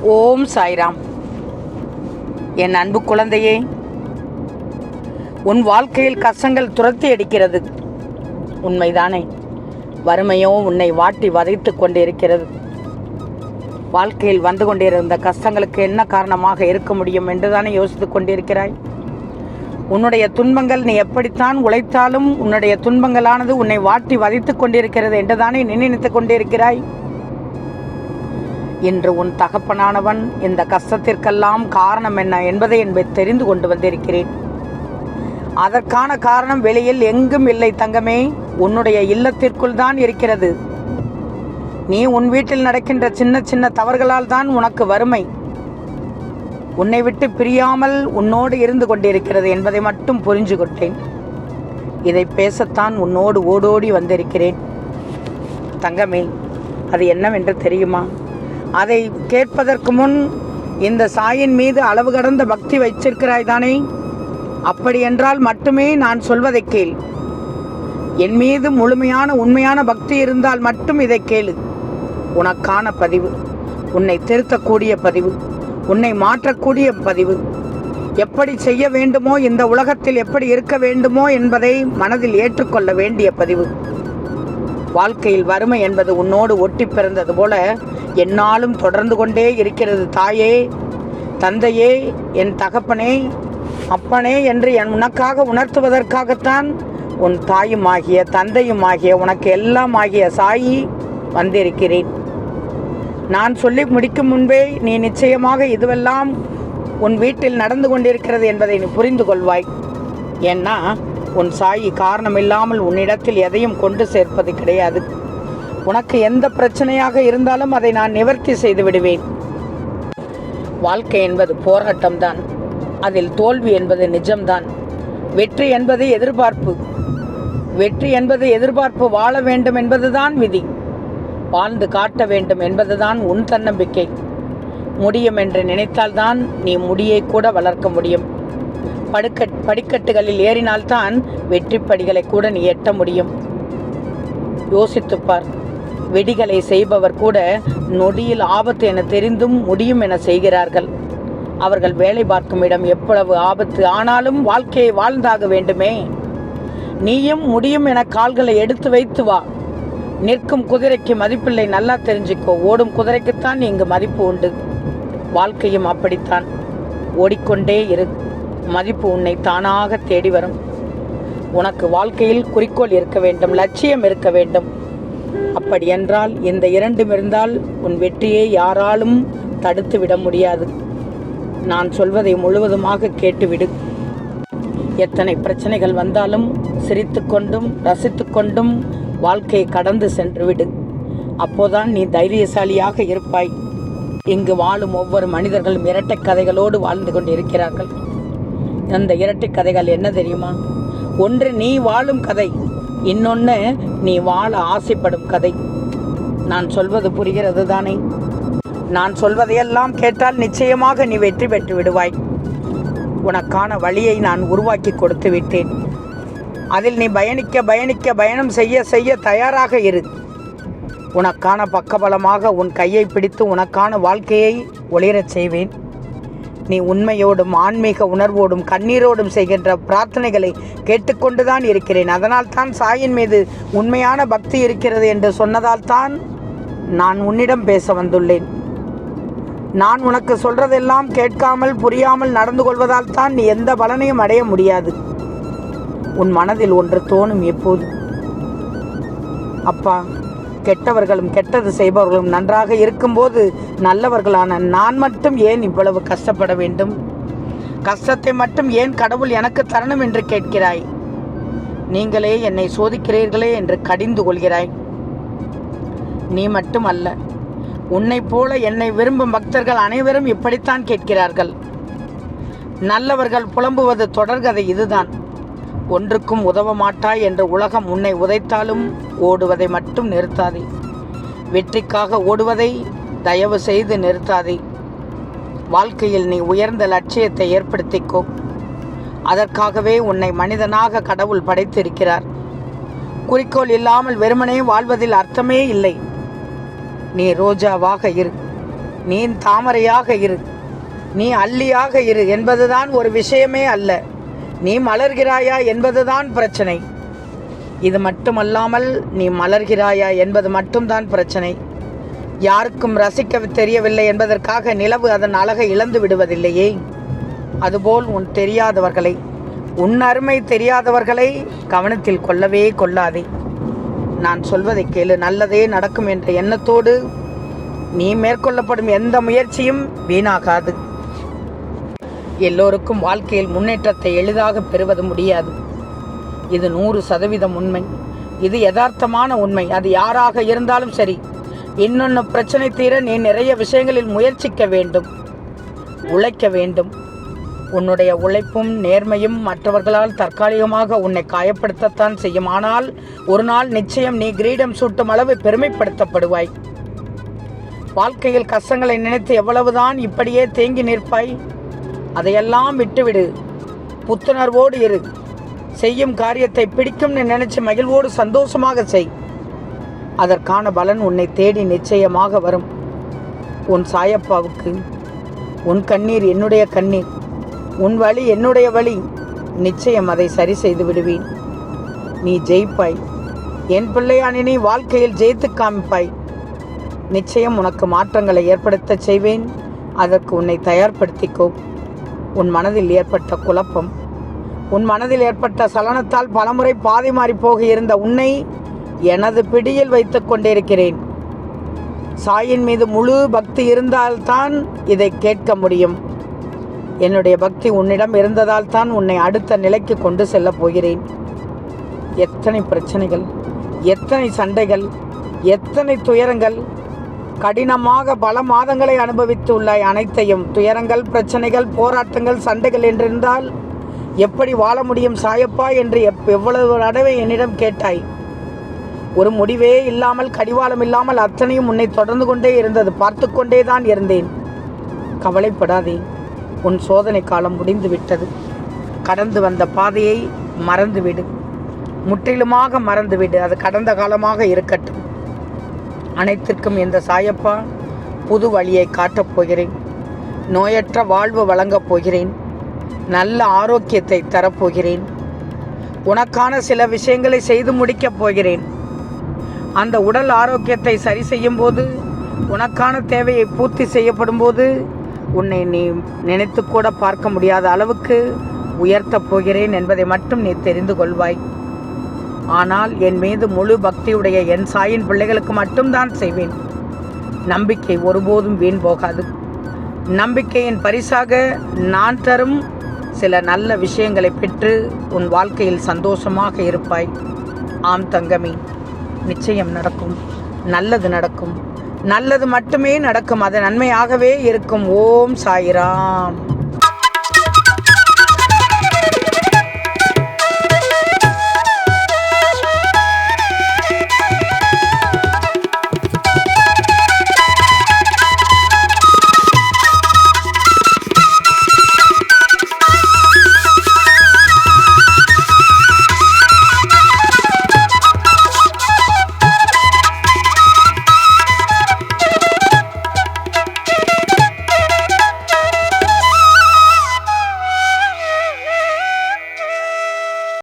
ஓம் சாய்ராம். என் அன்பு குழந்தையே உன் வாழ்க்கையில் கஷ்டங்கள் துரத்தி அடிக்கிறது. உண்மைதானே. வறுமையோ உன்னை வாட்டி வதைத்து கொண்டிருக்கிறது. வாழ்க்கையில் வந்து கொண்டிருந்த கஷ்டங்களுக்கு என்ன காரணமாக இருக்க முடியும் என்றுதானே யோசித்துக் கொண்டிருக்கிறாய்? உன்னுடைய துன்பங்கள் நீ எப்படித்தான் உழைத்தாலும் உன்னுடைய துன்பங்களானது உன்னை வாட்டி வதைத்துக் கொண்டிருக்கிறது என்றுதானே நினைத்து நினைத்துக் கொண்டிருக்கிறாய்? இன்று உன் தகப்பனானவன் இந்த கஷ்டத்திற்கெல்லாம் காரணம் என்ன என்பதை என்பதை தெரிந்து கொண்டு வந்திருக்கிறேன். அதற்கான காரணம் வெளியில் எங்கும் இல்லை தங்கமே உன்னுடைய இல்லத்திற்குள் தான் இருக்கிறது. நீ உன் வீட்டில் நடக்கின்ற சின்ன சின்ன தவறுகளால் தான் உனக்கு வறுமை. உன்னை விட்டு பிரியாமல் உன்னோடு இருந்து கொண்டிருக்கிறது என்பதை மட்டும் புரிஞ்சு கொண்டேன் இதை பேசத்தான் உன்னோடு ஓடோடி வந்திருக்கிறேன். தங்கமே அது என்னவென்று தெரியுமா? அதை கேட்பதற்கு முன் இந்த சாயின் மீது அளவு கடந்த பக்தி வைச்சிருக்கிறாய் தானே? அப்படி என்றால் மட்டுமே நான் சொல்வதை கேள். என் மீது முழுமையான உண்மையான பக்தி இருந்தால் மட்டும் இதை கேளு. உனக்கான பதிவு உன்னை திருத்தக்கூடிய பதிவு உன்னை மாற்றக்கூடிய பதிவு. எப்படி செய்ய வேண்டுமோ இந்த உலகத்தில் எப்படி இருக்க வேண்டுமோ என்பதை மனதில் ஏற்றுக்கொள்ள வேண்டிய பதிவு. வாழ்க்கையில் வறுமை என்பது உன்னோடு ஒட்டி பிறந்தது போல என்னாலும் தொடர்ந்து கொண்டே இருக்கிறது தாயே. தந்தையே என் தகப்பனே அப்பனே என்று என் உனக்காக உணர்த்துவதற்காகத்தான் உன் தாயும் ஆகிய தந்தையும் ஆகிய உனக்கு எல்லாம் ஆகிய சாயி வந்திருக்கிறேன். நான் சொல்லி முடிக்கும் முன்பே நீ நிச்சயமாக இதுவெல்லாம் உன் வீட்டில் நடந்து கொண்டிருக்கிறது என்பதை நீ புரிந்து கொள்வாய். ஏன்னா உன் சாயி காரணமில்லாமல் உன்னிடத்தில் எதையும் கொண்டு சேர்ப்பது கிடையாது. உனக்கு எந்த பிரச்சனையாக இருந்தாலும் அதை நான் நிவர்த்தி செய்து விடுவேன். வாழ்க்கை என்பது போராட்டம்தான். அதில் தோல்வி என்பது நிஜம்தான். வெற்றி என்பது எதிர்பார்ப்பு. வெற்றி என்பது எதிர்பார்ப்பு வாழ வேண்டும் என்பதுதான் விதி. வாழ்ந்து காட்ட வேண்டும் என்பதுதான் உன் தன்னம்பிக்கை. முடியும் என்று நினைத்தால்தான் நீ முடியை கூட வளர்க்க முடியும். படுக்கட் படிக்கட்டுகளில் ஏறினால்தான் வெற்றி படிகளை கூட நீ எட்ட முடியும். யோசித்துப் பார். வெடிகளை செய்பவர் கூட நொடியில் ஆபத்து என தெரிந்தும் முடியும் என செய்கிறார்கள். அவர்கள் வேலை பார்க்கும் இடம் எவ்வளவு ஆபத்து ஆனாலும் வாழ்க்கையை வாழ்ந்தாக வேண்டுமே. நீயும் முடியும் என கால்களை எடுத்து வைத்து வா. நிற்கும் குதிரைக்கு மதிப்பில்லை நல்லா தெரிஞ்சுக்கோ. ஓடும் குதிரைக்குத்தான் இங்கு மதிப்பு உண்டு. வாழ்க்கையும் அப்படித்தான். ஓடிக்கொண்டே இரு. மதிப்பு உன்னை தானாக தேடி வரும். உனக்கு வாழ்க்கையில் குறிக்கோள் இருக்க வேண்டும் லட்சியம் இருக்க வேண்டும். அப்படி என்றால் இந்த இரண்டும் இருந்தால் உன் வெற்றியை யாராலும் தடுத்து விட முடியாது. நான் சொல்வதை முழுவதுமாக கேட்டுவிடு. எத்தனை பிரச்சனைகள் வந்தாலும் சிரித்துக்கொண்டும் ரசித்துக்கொண்டும் வாழ்க்கையை கடந்து சென்று விடு அப்போதான் நீ தைரியசாலியாக இருப்பாய். இங்கு வாழும் ஒவ்வொரு மனிதர்களும் இரட்டை கதைகளோடு வாழ்ந்து கொண்டிருக்கிறார்கள். அந்த இரட்டை கதைகள் என்ன தெரியுமா? ஒன்று நீ வாழும் கதை இன்னொன்று நீ வாழ ஆசைப்படும் கதை. நான் சொல்வது புரிகிறது தானே? நான் சொல்வதையெல்லாம் கேட்டால் நிச்சயமாக நீ வெற்றி பெற்று விடுவாய். உனக்கான வழியை நான் உருவாக்கி கொடுத்து விட்டேன். அதில் நீ பயணிக்க பயணிக்க பயணம் செய்ய செய்ய தயாராக இரு. உனக்கான பக்கபலமாக உன் கையை பிடித்து உனக்கான வாழ்க்கையை ஒளிரச் செய்வேன். நீ உண்மையோடும் ஆன்மீக உணர்வோடும் கண்ணீரோடும் செய்கின்ற பிரார்த்தனைகளை கேட்டுக்கொண்டுதான் இருக்கிறேன். அதனால் தான் சாயின் மீது உண்மையான பக்தி இருக்கிறது என்று சொன்னதால் தான் நான் உன்னிடம் பேச வந்துள்ளேன். நான் உனக்கு சொல்றதெல்லாம் கேட்காமல் புரியாமல் நடந்து கொள்வதால் தான் நீ எந்த பலனையும் அடைய முடியாது. உன் மனதில் ஒன்று தோணும் எப்போது? அப்பா கெட்டவர்களும் கெட்டது செய்பவர்களும் நன்றாக இருக்கும்போது நல்லவர்களான நான் மட்டும் ஏன் இவ்வளவு கஷ்டப்பட வேண்டும்? கஷ்டத்தை மட்டும் ஏன் கடவுள் எனக்கு தரணும் என்று கேட்கிறாய்? நீங்களே என்னை சோதிக்கிறீர்களே என்று கடிந்து கொள்கிறாய். நீ மட்டும் அல்ல உன்னைப் போல என்னை விரும்பும் பக்தர்கள் அனைவரும் இப்படித்தான் கேட்கிறார்கள். நல்லவர்கள் புலம்புவது தொடர்கதை இதுதான். ஒன்றுக்கும் உதவ மாட்டாய் என்று உலகம் உன்னை உதைத்தாலும் ஓடுவதை மட்டும் நிறுத்தாதே. வெற்றிக்காக ஓடுவதை தயவு செய்து நிறுத்தாதே. வாழ்க்கையில் நீ உயர்ந்த லட்சியத்தை ஏற்படுத்திக்கோ. அதற்காகவே உன்னை மனிதனாக கடவுள் படைத்திருக்கிறார். குறிக்கோள் இல்லாமல் வெறுமனே வாழ்வதில் அர்த்தமே இல்லை. நீ ரோஜாவாக இரு. நீ தாமரையாக இரு. நீ அள்ளியாக இரு என்பதுதான் ஒரு விஷயமே அல்ல. நீ மலர்கிறாயா என்பதுதான் பிரச்சனை. இது மட்டுமல்லாமல் நீ மலர்கிறாயா என்பது மட்டும்தான் பிரச்சனை. யாருக்கும் ரசிக்க தெரியவில்லை என்பதற்காக நிலவு அதன் அழகை இழந்து விடுவதில்லையே. அதுபோல் உன் தெரியாதவர்களை உன் அருமை தெரியாதவர்களை கவனத்தில் கொள்ளவே கொள்ளாதே. நான் சொல்வதை கேளு நல்லதே நடக்கும் என்ற எண்ணத்தோடு நீ மேற்கொள்ளப்படும் எந்த முயற்சியும் வீணாகாது. எல்லோருக்கும் வாழ்க்கையில் முன்னேற்றத்தை எளிதாக பெறுவது முடியாது. இது நூறு சதவீதம் உண்மை. இது யதார்த்தமான உண்மை. அது யாராக இருந்தாலும் சரி. இன்னொன்று பிரச்சனை தீர நீ நிறைய விஷயங்களில் முயற்சிக்க வேண்டும். உழைக்க வேண்டும். உன்னுடைய உழைப்பும் நேர்மையும் மற்றவர்களால் தற்காலிகமாக உன்னை காயப்படுத்தத்தான் செய்யும். ஆனால் ஒரு நாள் நிச்சயம் நீ கிரீடம் சூட்டும் அளவு பெருமைப்படுத்தப்படுவாய். வாழ்க்கையில் கஷ்டங்களை நினைத்து எவ்வளவுதான் இப்படியே தேங்கி நிற்பாய்? அதையெல்லாம் விட்டுவிடு. புத்துணர்வோடு இரு. செய்யும் காரியத்தை பிடிக்கும்னு நினைச்சு மகிழ்வோடு சந்தோஷமாக செய். அதற்கான பலன் உன்னை தேடி நிச்சயமாக வரும். உன் சாயப்பாவுக்கு உன் கண்ணீர் என்னுடைய கண்ணீர் உன் வழி என்னுடைய வழி. நிச்சயம் அதை சரி செய்து விடுவேன். நீ ஜெயிப்பாய். என் பிள்ளையானி நீ வாழ்க்கையில் ஜெயித்து காமிப்பாய் நிச்சயம் உனக்கு மாற்றங்களை ஏற்படுத்தச் செய்வேன். அதற்கு உன்னை தயார்படுத்திக்கோ. உன் மனதில் ஏற்பட்ட குழப்பம் உன் மனதில் ஏற்பட்ட சலனத்தால் பலமுறை பாதை மாறி போக இருந்த உன்னை எனது பிடியில் வைத்துக் கொண்டிருக்கிறேன். சாயின் மீது முழு பக்தி இருந்தால்தான் இதை கேட்க முடியும். என்னுடைய பக்தி உன்னிடம் இருந்ததால் தான் உன்னை அடுத்த நிலைக்கு கொண்டு செல்லப் போகிறேன். எத்தனை பிரச்சனைகள் எத்தனை சண்டைகள் எத்தனை துயரங்கள் கடினமாக பல மாதங்களை அனுபவித்து உள்ளாய் அனைத்தையும் துயரங்கள் பிரச்சனைகள் போராட்டங்கள் சண்டைகள் என்றிருந்தால் எப்படி வாழ முடியும் சாயப்பா என்று எப் எவ்வளவு தடவை என்னிடம் கேட்டாய். ஒரு முடிவே இல்லாமல் கடிவாளம் இல்லாமல் அத்தனையும் உன்னை தொடர்ந்து கொண்டே இருந்தது. பார்த்து கொண்டே தான் இருந்தேன். கவலைப்படாதே. உன் சோதனை காலம் முடிந்து விட்டது. கடந்து வந்த பாதையை மறந்துவிடு. முற்றிலுமாக மறந்துவிடு. அது கடந்த காலமாக இருக்கட்டும். அனைத்திற்கும் இந்த சாயப்பா புது வழியை காட்டப் போகிறேன். நோயற்ற வாழ்வு வழங்கப் போகிறேன். நல்ல ஆரோக்கியத்தை தரப்போகிறேன் உனக்கான சில விஷயங்களை செய்து முடிக்கப் போகிறேன். அந்த உடல் ஆரோக்கியத்தை சரி செய்யும் போது உனக்கான தேவையை பூர்த்தி செய்யப்படும் போது உன்னை நீ நினைத்து கூட பார்க்க முடியாத அளவுக்கு உயர்த்தப் போகிறேன் என்பதை மட்டும் நீ தெரிந்து கொள்வாய். ஆனால் என் மீது முழு பக்தியுடைய என் சாயின் பிள்ளைகளுக்கு மட்டும்தான் செய்வேன். நம்பிக்கை ஒருபோதும் வீண் போகாது. நம்பிக்கையின் பரிசாக நான் தரும் சில நல்ல விஷயங்களை பெற்று உன் வாழ்க்கையில் சந்தோஷமாக இருப்பாய். ஆம் தங்கமே நிச்சயம் நடக்கும். நல்லது நடக்கும். நல்லது மட்டுமே நடக்கும். அது நன்மையாகவே இருக்கும். ஓம் சாயிராம்.